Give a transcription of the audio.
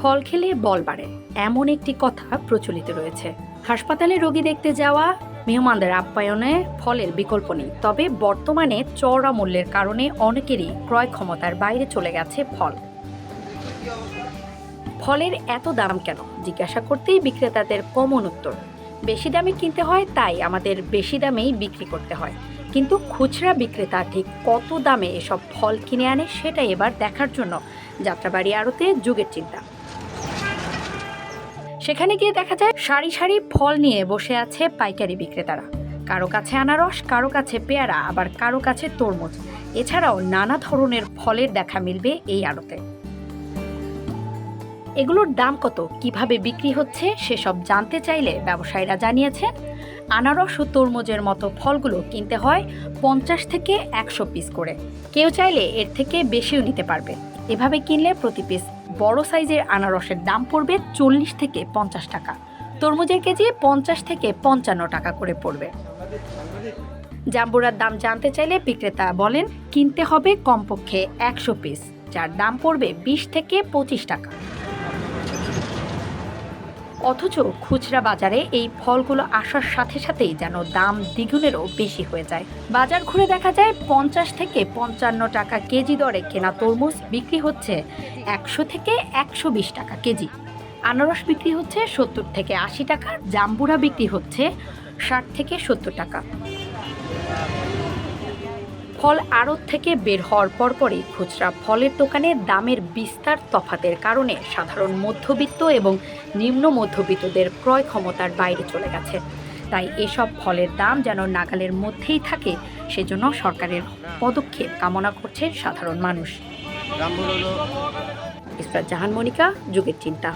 ফল খেলে বল বাড়ে, এমন একটি কথা প্রচলিত রয়েছে। হাসপাতালে রোগী দেখতে যাওয়া, মেহমানদের আপ্যায়নে ফলের বিকল্প নেই, তবে বর্তমানে চওড়া মূল্যের কারণে অনেকেরই ক্রয় ক্ষমতার বাইরে চলে গেছে ফল। ফলের এত দাম কেন? জিজ্ঞাসা করতেই বিক্রেতাদের কমন উত্তর, বেশি দামে কিনতে হয়, তাই আমাদের বেশি দামেই বিক্রি করতে হয়। কিন্তু খুচরা বিক্রেতা ঠিক কত দামে এসব ফল কিনে আনে, সেটা এবার দেখার জন্য যাত্রাবাড়ি আড়তে যুগের চিন্তা। সেখানে গিয়ে দেখা যায় সারি সারি ফল নিয়ে বসে আছে পাইকারি বিক্রেতারা। কারও কাছে আনারস, কারও কাছে পেয়ারা, আবার কারও কাছে তরমুজ। এছাড়াও নানা ধরনের ফলের দেখা মিলবে এই আড়তে। এগুলোর দাম কত? কীভাবে বিক্রি হচ্ছে? সেসব জানতে চাইলে ব্যবসায়ীরা জানিয়েছেন, আনারস ও তরমুজের মতো ফলগুলো কিনতে হয় পঞ্চাশ থেকে একশো পিস করে। কেউ চাইলে এর থেকে বেশিও নিতে পারবে। এভাবে কিনলে প্রতি পিস বড় সাইজের আনারসের দাম পড়বে চল্লিশ থেকে পঞ্চাশ টাকা। তরমুজের কেজি পঞ্চাশ থেকে পঞ্চান্ন টাকা করে পড়বে। জাম্বুরার দাম জানতে চাইলে বিক্রেতা বলেন, কিনতে হবে কমপক্ষে একশো পিস, যার দাম পড়বে বিশ থেকে পঁচিশ টাকা। অথচ খুচরা বাজারে এই ফলগুলো আসার সাথে সাথেই যেন দাম দ্বিগুণেরও বেশি হয়ে যায়। বাজার ঘুরে দেখা যায় পঞ্চাশ থেকে পঞ্চান্ন টাকা কেজি দরে কেনা তরমুজ বিক্রি হচ্ছে একশো থেকে একশো বিশ টাকা কেজি। আনারস বিক্রি হচ্ছে সত্তর থেকে আশি টাকা, জাম্বুরা বিক্রি হচ্ছে ষাট থেকে সত্তর টাকা। ফল আড়ত থেকে বের হওয়ার পরপরই খুচরা ফলের দোকানে দামের বিস্তার তফাতের কারণে সাধারণ মধ্যবিত্ত এবং নিম্ন মধ্যবিত্তদের ক্রয় ক্ষমতার বাইরে চলে গেছে। তাই এসব ফলের দাম যেন নাগালের মধ্যেই থাকে সেজন্য সরকারের পদক্ষেপ কামনা করছে সাধারণ মানুষ। ইসরাত জাহান মনিকা যুগের চিন্তা।